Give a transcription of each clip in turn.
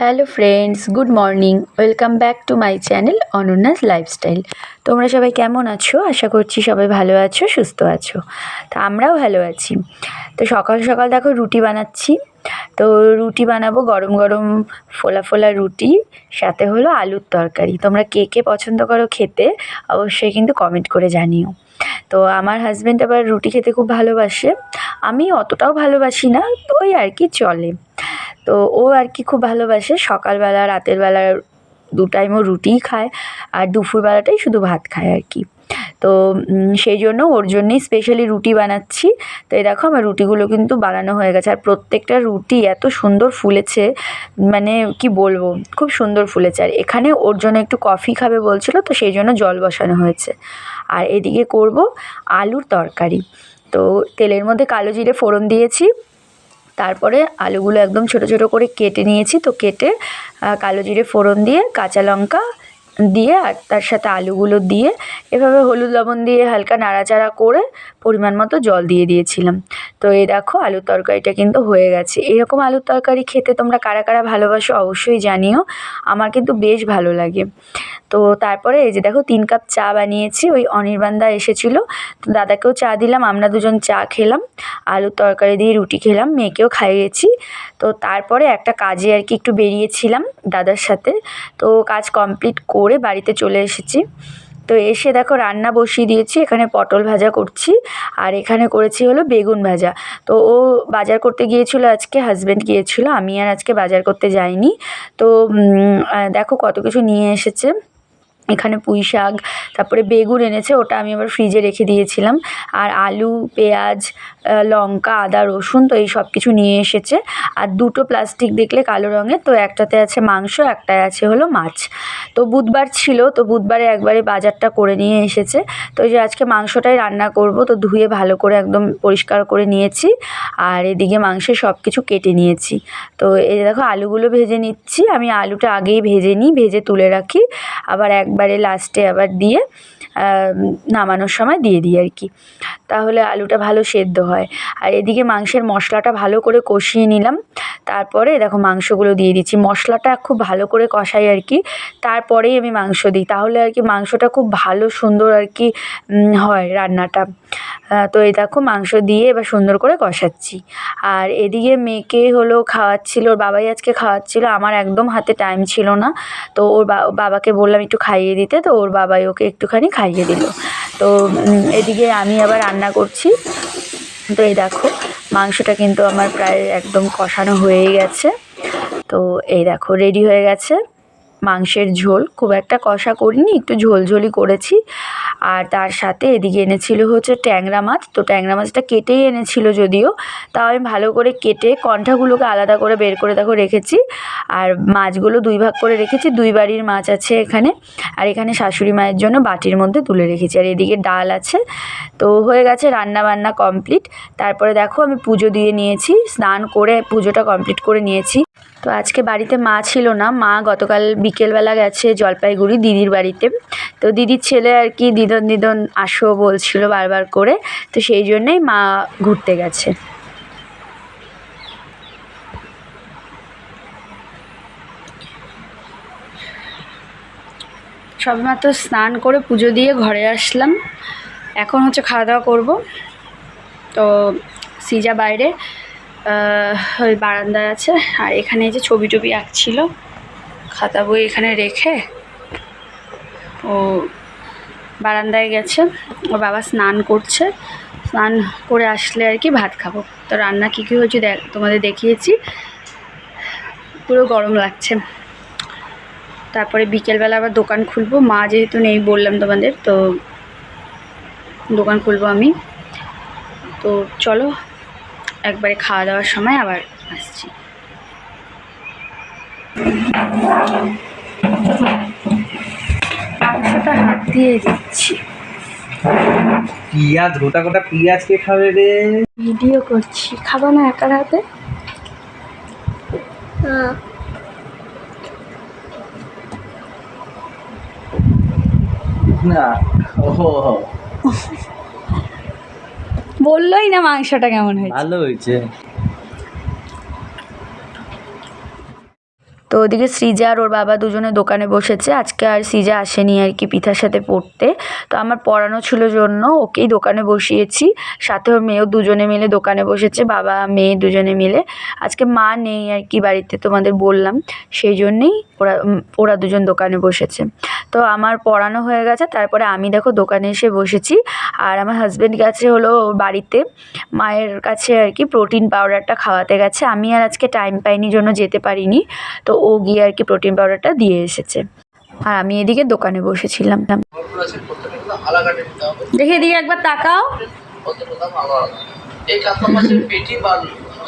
Hello friends, good morning. Welcome back to my channel Ananya's lifestyle. তোমরা সবাই কেমন আছো? আশা করছি সবাই ভালো আছো, সুস্থ আছো। তো আমরাও ভালো আছি। তো সকাল সকাল দেখো রুটি বানাচ্ছি। তো রুটি বানাবো গরম গরম ফোলা ফোলা রুটি, সাথে হলো আলুর তরকারি। তোমরা কে কে পছন্দ করো খেতে, অবশ্যই কিন্তু কমেন্ট করে জানিও। তো আমার হাজব্যান্ড আবার রুটি খেতে খুব ভালোবাসে। আমি অতটাও ভালোবাসি না, তো ওই আর কি চলে। তো ও আর কি খুব ভালোবাসে। সকালবেলা, রাতের বেলা দু টাইমও রুটিই খায় আর দুপুরবেলাটাই শুধু ভাত খায় আর কি। তো সেই জন্য ওর জন্যেই স্পেশালি রুটি বানাচ্ছি। তো এই দেখো আমার রুটিগুলো কিন্তু বানানো হয়ে গেছে। আর প্রত্যেকটা রুটি এত সুন্দর ফুলেছে মানে কি বলব, খুব সুন্দর ফুলেছে। আর এখানে ওর জন্য একটু কফি খাবে বলছিল, তো সেই জন্য জল বসানো হয়েছে। আর এদিকে করব আলুর তরকারি। তো তেলের মধ্যে কালো জিরে ফোড়ন দিয়েছি। তারপরে আলুগুলো একদম ছোট ছোট করে কেটে নিয়েছি। তো কেটে কালো জিরে ফোড়ন দিয়ে কাঁচা লঙ্কা দিয়ে আর তার সাথে আলুগুলো দিয়ে এভাবে হলুদ লবণ দিয়ে হালকা নাড়াচাড়া করে পরিমাণ মতো জল দিয়ে দিয়েছিলাম। তো এই দেখো আলুর তরকারিটা কিন্তু হয়ে গেছে। এরকম আলুর তরকারি খেতে তোমরা কারা কারা ভালোবাসো অবশ্যই জানিও। আমার কিন্তু বেশ ভালো লাগে। তো তারপরে এই যে দেখো তিন কাপ চা বানিয়েছি, ওই অনির্বাণদা এসেছিল। তো দাদাকেও চা দিলাম, আমরা দুজন চা খেলাম, আলুর তরকারি দিয়ে রুটি খেলাম, মেয়েকেও খাইয়েছি। তো তারপরে একটা কাজে আর কি একটু বেরিয়েছিলাম দাদার সাথে। তো কাজ কমপ্লিট করে বাড়িতে চলে এসেছি। তো এসে দেখো রান্না বসিয়ে দিয়েছি, এখানে পটল ভাজা করছি আর এখানে করেছি হলো বেগুন ভাজা। তো ও বাজার করতে গিয়েছিল আজকে হাজব্যান্ড গিয়েছিল, আমি আর আজকে বাজার করতে যাইনি। তো দেখো কত কিছু নিয়ে এসেছে। এখানে পুঁই শাক, তারপরে বেগুন এনেছে, ওটা আমি আবার ফ্রিজে রেখে দিয়েছিলাম। আর আলু, পেঁয়াজ লঙ্কা, আদা, রসুন, তো এই সব কিছু নিয়ে এসেছে। আর দুটো প্লাস্টিক দেখলে কালো রঙের, তো একটাতে আছে মাংস, একটায় আছে হলো মাছ। তো বুধবার ছিল, তো বুধবারে একবারে বাজারটা করে নিয়ে এসেছে। তো যে আজকে মাংসটাই রান্না করব, তো ধুয়ে ভালো করে একদম পরিষ্কার করে নিয়েছি। আর এদিকে মাংসের সব কিছু কেটে নিয়েছি। তো এই দেখো, আলুগুলো ভেজে নিচ্ছি। আমি আলুটা আগেই ভেজে নিই, ভেজে তুলে রাখি। আবার একবারে লাস্টে আবার দিয়ে আহ, নামানোর সময় দিয়ে দিই আর কি। তাহলে আলুটা ভালো সেদ্ধ হয়। আর এদিকে মাংসের মশলাটা ভালো করে কষিয়ে নিলাম। তারপরে দেখো মাংসগুলো দিয়ে দিচ্ছি। মশলাটা খুব ভালো করে কষাই আর কি। তারপরেই আমি মাংস দিই। তাহলে আর কি মাংসটা খুব ভালো, সুন্দর আর কি হয় রান্নাটা। তো এই দেখো মাংস দিয়ে এবার সুন্দর করে কষাচ্ছি। আর এদিকে মেয়েকে হলো খাওয়াচ্ছিল, ওর বাবাই আজকে খাওয়াচ্ছিল। আমার একদম হাতে টাইম ছিল না। তো ওর বাবাকে বললাম একটু খাইয়ে দিতে। তো ওর বাবাই ওকে একটুখানি খাইয়ে দিল। তো এদিকে আমি আবার রান্না করছি। তো এই দেখো, মাংসটা কিন্তু আমার প্রায় একদম কষানো হয়েই গেছে। তো এই দেখো রেডি হয়ে গেছে। মাংসের ঝোল। খুব একটা কষা করিনি, একটু ঝোলঝোলি করেছি। আর তার সাথে এদিকে এনেছিল হচ্ছে ট্যাংরা মাছ। তো ট্যাংরা মাছটা কেটেই এনেছিল যদিও। তাও আমি ভালো করে কেটে কণ্ঠাগুলোকে আলাদা করে বের করে দেখো রেখেছি। আর মাছগুলো দুই ভাগ করে রেখেছি। দুই বাড়ির মাছ আছে এখানে। আর এখানে শাশুড়ি মায়ের জন্য বাটির মধ্যে তুলে রেখেছি। আর এদিকে ডাল আছে। তো হয়ে গেছে রান্না বান্না কমপ্লিট। তারপরে দেখো আমি পুজো দিয়ে নিয়েছি। স্নান করে পুজোটা কমপ্লিট করে নিয়েছি। তো আজকে বাড়িতে মা ছিল না, মা গতকাল বিকেলবেলা গেছে জলপাইগুড়ি দিদির বাড়িতে। তো দিদির ছেলে আর কি দিদন দিদন আসো বলছিল বারবার করে, তো সেই জন্যেই মা ঘুরতে গেছে। সবেমাত্র স্নান করে পুজো দিয়ে ঘরে আসলাম। এখন হচ্ছে খাওয়া দাওয়া করব। তো সিজা বাইরে। ওই বারান্দায় আছে। আর এখানে যে ছবি টবি আঁকছিল। খাতা বই এখানে রেখে ও বারান্দায় গেছে। ওর বাবা স্নান করছে। স্নান করে আসলে আর কি ভাত খাব। তো রান্না কী কী হয়েছে দেখ, তোমাদের দেখিয়েছি। পুরো গরম লাগছে। তারপরে বিকেলবেলা আবার দোকান খুলবো। মা যেহেতু নেই বললাম তোমাদের, তো দোকান খুলবো আমি। তো চলো একবারে খাওয়া দাওয়ার সময় আবার আসছি। মাংসটা হাত দিয়ে দিচ্ছি। পিঁয়াজ গোটা গোটা পিঁয়াজ কে খাবে রে? ভিডিও করছি। খাব না একার হাতে? না। ও বললোই না মাংসটা কেমন হয়েছে। ভালো হয়েছে। তো ওদিকে সৃজা আর ওর বাবা দুজনে দোকানে বসেছে। আজকে আর সৃজা আসেনি আর কি পিঠার সাথে পড়তে। তো আমার পড়ানো ছিল জন্য ওকেই দোকানে বসিয়েছি। সাথে ওর মেয়েও দুজনে মিলে দোকানে বসেছে, বাবা, মেয়ে দুজনে মিলে। আজকে মা নেই আর কি বাড়িতে তোমাদের বললাম, সেই জন্যেই ওরা ওরা দুজন দোকানে বসেছে। তো আমার পড়ানো হয়ে গেছে, তারপরে আমি দেখো দোকানে এসে বসেছি। আর আমার হাজব্যান্ড গেছে হলো বাড়িতে, মায়ের কাছে আর কি প্রোটিন পাউডারটা খাওয়াতে গেছে। আমি আর আজকে টাইম পাইনি, জন্য যেতে পারিনি। তো ও গিয়ে আর কি প্রোটিন পাউডারটা দিয়ে এসেছে। আর আমি এদিকে দোকানে বসেছিলাম। দেখে এদিকে একবার তাকাও। প্রত্যেকটা এই কাতলা মাছের পেটি বা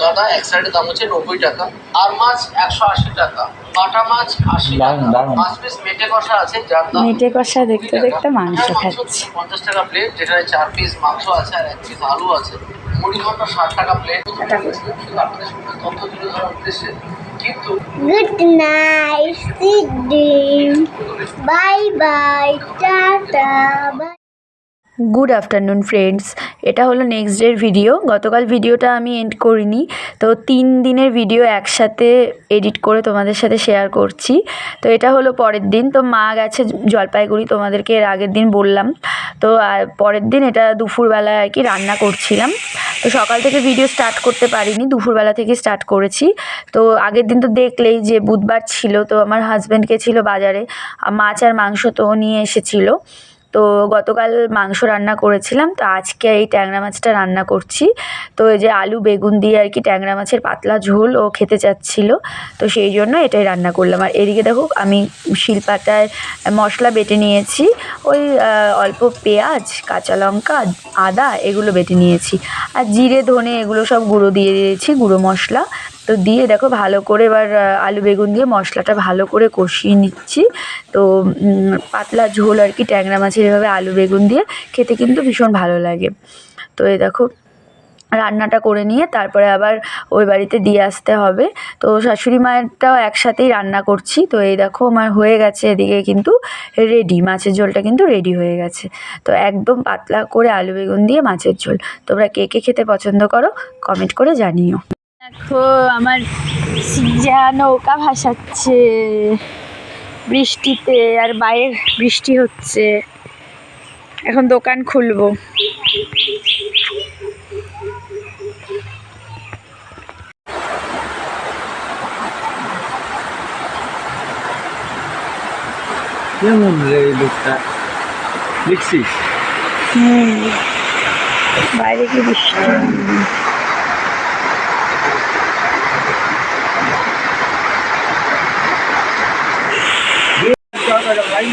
গাদা এক সাইডের দাম হচ্ছে নব্বই টাকা আর মাছ একশো আশি টাকা বাটা মাছ আশি টাকা মাছ পিস মেটে কষা আছে যার দাম মেটে কষা দেখতে দেখতে মাংস খাচ্ছি। পঞ্চাশ টাকা প্লেট চার পিস মাংস আছে আর এক পিস আলু আছে। মুড়ি ঘণ্টা ষাট টাকা প্লেট তথ্য তুলে ধরার উদ্দেশ্যে কিন্তু Good night, sweet dream. Bye bye, tata. Good afternoon friends এটা হলো নেক্সট ডের ভিডিও গতকাল ভিডিওটা আমি এন্ড করিনি। তো তিন দিনের ভিডিও একসাথে এডিট করে তোমাদের সাথে শেয়ার করছি। তো এটা হলো পরের দিন। তো মা গেছে জলপাইগুড়ি, তোমাদেরকে এর আগের দিন বললাম। তো পরের দিন এটা দুপুরবেলা আর কি রান্না করছিলাম। তো সকাল থেকে ভিডিও স্টার্ট করতে পারিনি। দুপুরবেলা থেকে স্টার্ট করেছি। তো আগের দিন তো দেখলেই যে বুধবার ছিল, তো আমার হাজব্যান্ডকে ছিল বাজারে। মাছ আর মাংস তো নিয়ে এসেছিল। তো গতকাল মাংস রান্না করেছিলাম, তো আজকে এই ট্যাংরা মাছটা রান্না করছি। তো এই যে আলু, বেগুন দিয়ে আর কি ট্যাংরা মাছের পাতলা ঝোল ও খেতে চাচ্ছিল, তো সেই জন্য এটাই রান্না করলাম। আর এদিকে দেখো, আমি শিলপাটায় মশলা বেটে নিয়েছি, ওই অল্প পেঁয়াজ, কাঁচা লঙ্কা, আদা এগুলো বেটে নিয়েছি। আর জিরে, ধনে এগুলো সব গুঁড়ো দিয়ে দিয়েছি, গুঁড়ো মশলা। তো দিয়ে দেখো ভালো করে এবার আলু বেগুন দিয়ে মশলাটা ভালো করে কষিয়ে নিচ্ছি। তো পাতলা ঝোল আর কি ট্যাংরা মাছের এভাবে আলু বেগুন দিয়ে খেতে কিন্তু ভীষণ ভালো লাগে। তো এই দেখো, রান্নাটা করে নিয়ে তারপরে আবার ওই বাড়িতে দিয়ে আসতে হবে। তো শাশুড়ি মায়েরটাও একসাথেই রান্না করছি। তো এই দেখো আমার হয়ে গেছে এদিকে কিন্তু রেডি মাছের ঝোলটা কিন্তু রেডি হয়ে গেছে। তো একদম পাতলা করে আলু বেগুন দিয়ে মাছের ঝোল। তোমরা কে কে খেতে পছন্দ করো কমেন্ট করে জানিও। দেখো আমার সিজা নৌকা ভাসাচ্ছে। বৃষ্টিতে আর বাইরে বৃষ্টি হচ্ছে। এখন দোকান খুলবো। কেমন এই লোকটা? দেখছিস? বাইরে কি বৃষ্টি?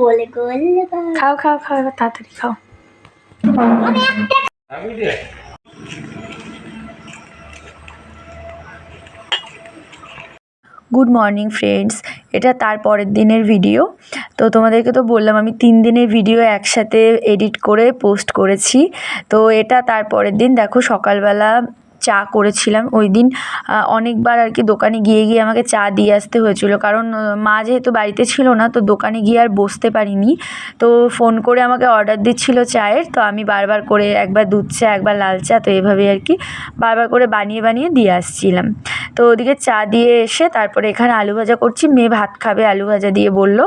গোলে গোলে খাও খাও খাও এবার তাড়াতাড়ি খাও। গুড মর্নিং ফ্রেন্ডস এটা তার পরের দিনের ভিডিও তো তোমাদেরকে তো বললাম আমি তিন দিনের ভিডিও একসাথে এডিট করে পোস্ট করেছি। তো এটা তার পরের দিন। দেখো সকালবেলা চা করেছিলাম। ওই দিন অনেকবার আর কি দোকানে গিয়ে গিয়ে আমাকে চা দিয়ে আসতে হয়েছিল। কারণ মা যেহেতু বাড়িতে ছিল না, তো দোকানে গিয়ে আর বসতে পারিনি। তো ফোন করে আমাকে অর্ডার দিচ্ছিল চায়ের। তো আমি বারবার করে একবার দুধ চা, একবার লাল চা, তো এভাবে আর কি বারবার করে বানিয়ে বানিয়ে দিয়ে আসছিলাম। তো ওদিকে চা দিয়ে এসে তারপরে এখানে আলু ভাজা করছি। মেয়ে ভাত খাবে, আলু ভাজা দিয়ে বলল।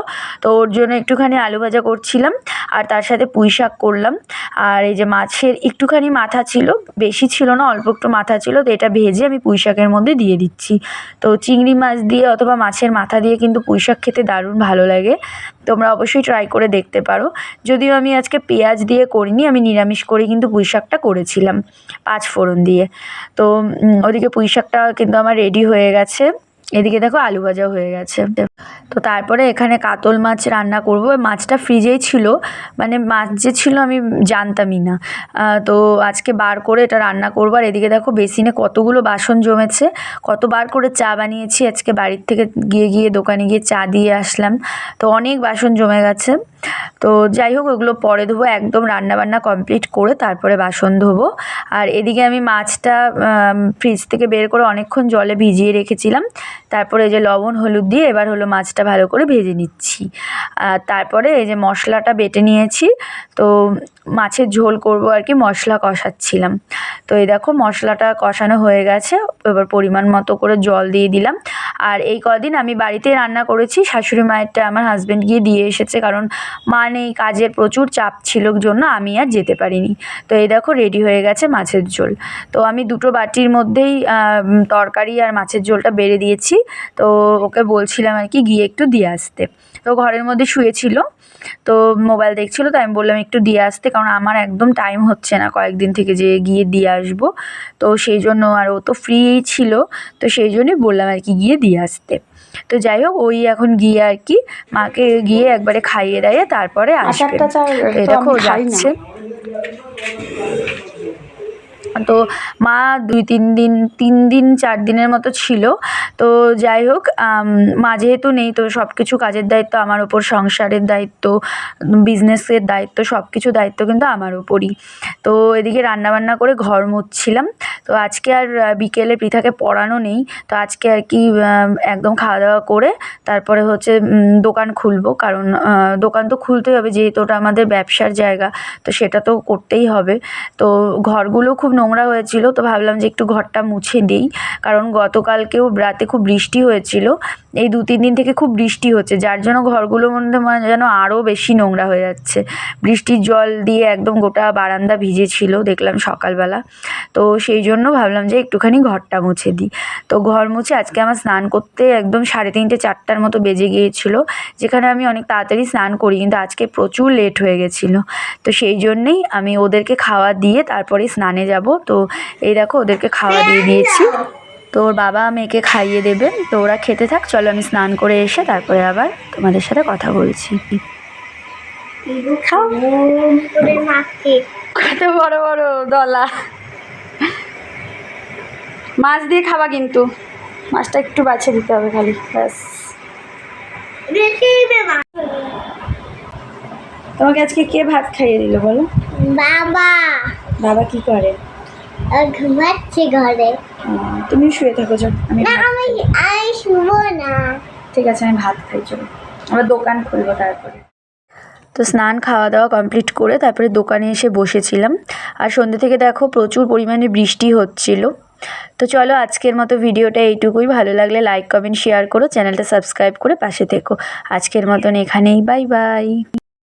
তো ওর জন্য একটুখানি আলু ভাজা করছিলাম। আর তার সাথে পুঁই শাক করলাম। আর এই যে মাছের একটুখানি মাথা ছিল, বেশি ছিল না, অল্প একটু মাথা ছিল তো এটা ভেজে আমি পুঁই শাকের মধ্যে দিয়ে দিচ্ছি। তো চিংড়ি মাছ দিয়ে অথবা মাছের মাথা দিয়ে কিন্তু পুঁই শাক খেতে দারুণ ভালো লাগে। তোমরা অবশ্যই ট্রাই করে দেখতে পারো। যদিও আমি আজকে পেঁয়াজ দিয়ে করিনি, আমি নিরামিষ করে কিন্তু পুঁই শাকটা করেছিলাম পাঁচ ফোড়ন দিয়ে। তো ওদিকে পুঁই শাকটা কিন্তু আমার রেডি হয়ে গেছে। এদিকে দেখো আলু ভাজাও হয়ে গেছে। তো তারপরে এখানে কাতল মাছ রান্না করব। মাছটা ফ্রিজেই ছিল। মানে মাছ যে ছিল আমি জানতামই না। তো আজকে বার করে এটা রান্না করব। আর এদিকে দেখো বেসিনে কতগুলো বাসন জমেছে। কতবার করে চা বানিয়েছি। আজকে বাড়ির থেকে গিয়ে গিয়ে দোকানে গিয়ে চা দিয়ে আসলাম। তো অনেক বাসন জমে গেছে। তো যাই হোক, ওগুলো পরে ধোবো, একদম রান্না বান্না কমপ্লিট করে তারপরে বাসন ধোবো। আর এদিকে আমি মাছটা ফ্রিজ থেকে বের করে অনেকক্ষণ জলে ভিজিয়ে রেখেছিলাম। তারপরে এই যে লবণ, হলুদ দিয়ে এবার হলো মাছটা ভালো করে ভেজে নিচ্ছি। আর তারপরে এই যে মশলাটা বেটে নিয়েছি, তো মাছের ঝোল করব আর কি, মশলা কষাচ্ছিলাম। তো এই দেখো, মশলাটা কষানো হয়ে গেছে, এবার পরিমাণ মতো করে জল দিয়ে দিলাম। আর এই কদিন আমি বাড়িতেই রান্না করেছি, শাশুড়ি মায়েরটা আমার হাজব্যান্ড গিয়ে দিয়ে এসেছে, কারণ মা নেই কাজের প্রচুর চাপ ছিল জন্য আমি আর যেতে পারিনি। তো এই দেখো রেডি হয়ে গেছে মাছের ঝোল। তো আমি দুটো বাটির মধ্যেই তরকারি আর মাছের ঝোলটা বেড়ে দিয়েছি। তো ওকে বলছিলাম আর কি, গিয়ে একটু দিয়ে আসতে। তো ঘরের মধ্যে শুয়েছিল, তো মোবাইল দেখছিল তো আমি বললাম একটু দিয়ে আসতে, কারণ আমার একদম টাইম হচ্ছে না কয়েকদিন থেকে যে গিয়ে দিয়ে আসব। তো সেই জন্য আর ও তো ফ্রিই ছিল, তো সেই জন্যই বললাম আর কি গিয়ে দিয়ে আসতে। তো যাই হোক ওই এখন গিয়ে আর কি মাকে গিয়ে একবারে খাইয়ে দাইয়ে তারপরে আসবে না। যাচ্ছে তো মা দুই তিন দিন তিন দিন, চার দিনের মতো ছিল। তো যাই হোক মা যেহেতু নেই, তো সব কিছু কাজের দায়িত্ব আমার ওপর, সংসারের দায়িত্ব, বিজনেসের দায়িত্ব সব কিছু দায়িত্ব কিন্তু আমার ওপরই। তো এদিকে রান্নাবান্না করে ঘর মুছছিলাম। তো আজকে আর বিকেলে পৃথাকে পড়ানো নেই। তো আজকে আর কি একদম খাওয়া দাওয়া করে তারপরে হচ্ছে দোকান খুলবো। কারণ দোকান তো খুলতেই হবে, যেহেতু ওটা আমাদের ব্যবসার জায়গা, তো সেটা তো করতেই হবে। তো ঘরগুলো খুব নোংরা হয়েছিল, তো ভাবলাম যে একটু ঘরটা মুছে দিই। কারণ গতকালকেও রাতে খুব বৃষ্টি হয়েছিল। এই দু তিন দিন থেকে খুব বৃষ্টি হচ্ছে, যার জন্য ঘরগুলোর মধ্যে মানে যেন আরও বেশি নোংরা হয়ে যাচ্ছে। বৃষ্টির জল দিয়ে একদম গোটা বারান্দা ভিজেছিল দেখলাম সকালবেলা। তো সেই জন্য ভাবলাম যে একটুখানি ঘরটা মুছে দিই। তো ঘর মুছে আজকে আমার স্নান করতে একদম সাড়ে তিনটে চারটার মতো বেজে গিয়েছিল, যেখানে আমি অনেক তাড়াতাড়ি স্নান করি, কিন্তু আজকে প্রচুর লেট হয়ে গেছিল। তো সেই জন্যেই আমি ওদেরকে খাওয়া দিয়ে তারপরে স্নানে যাব। তো এই দেখো ওদেরকে খাওয়া দিয়ে দিয়েছি। তো ওর বাবা মেয়েকে খাইয়ে দেবে। তো ওরা খেতে থাক চলো আমি স্নান করে এসে তারপরে আবার তোমাদের সাথে কথা বলছি। কত বড় বড় দলা। মাছ দিয়ে খাবা কিন্তু। মাছটা একটু বাছে দিতে হবে খালি ব্যাস। তোমাকে আজকে কে ভাত খাইয়ে দিল বলো? বাবা। বাবা কি করে? ঘুমাচ্ছে ঘরে। তুমি শুয়ে থাকো চল আমি না আমি আমি শুবো না। ঠিক আছে আমি ভাত খাই চলো। আমরা দোকান খুলবো তারপরে। তো স্নান খাওয়া দাওয়া কমপ্লিট করে তারপরে দোকানে এসে বসেছিলাম। আর সন্ধ্যে থেকে দেখো প্রচুর পরিমাণে বৃষ্টি হচ্ছিল। তো চলো আজকের মতো ভিডিওটা এইটুকুই। ভালো লাগলে লাইক কমেন্ট শেয়ার করো। চ্যানেলটা সাবস্ক্রাইব করে পাশে থেকো। আজকের মতন এখানেই বাই বাই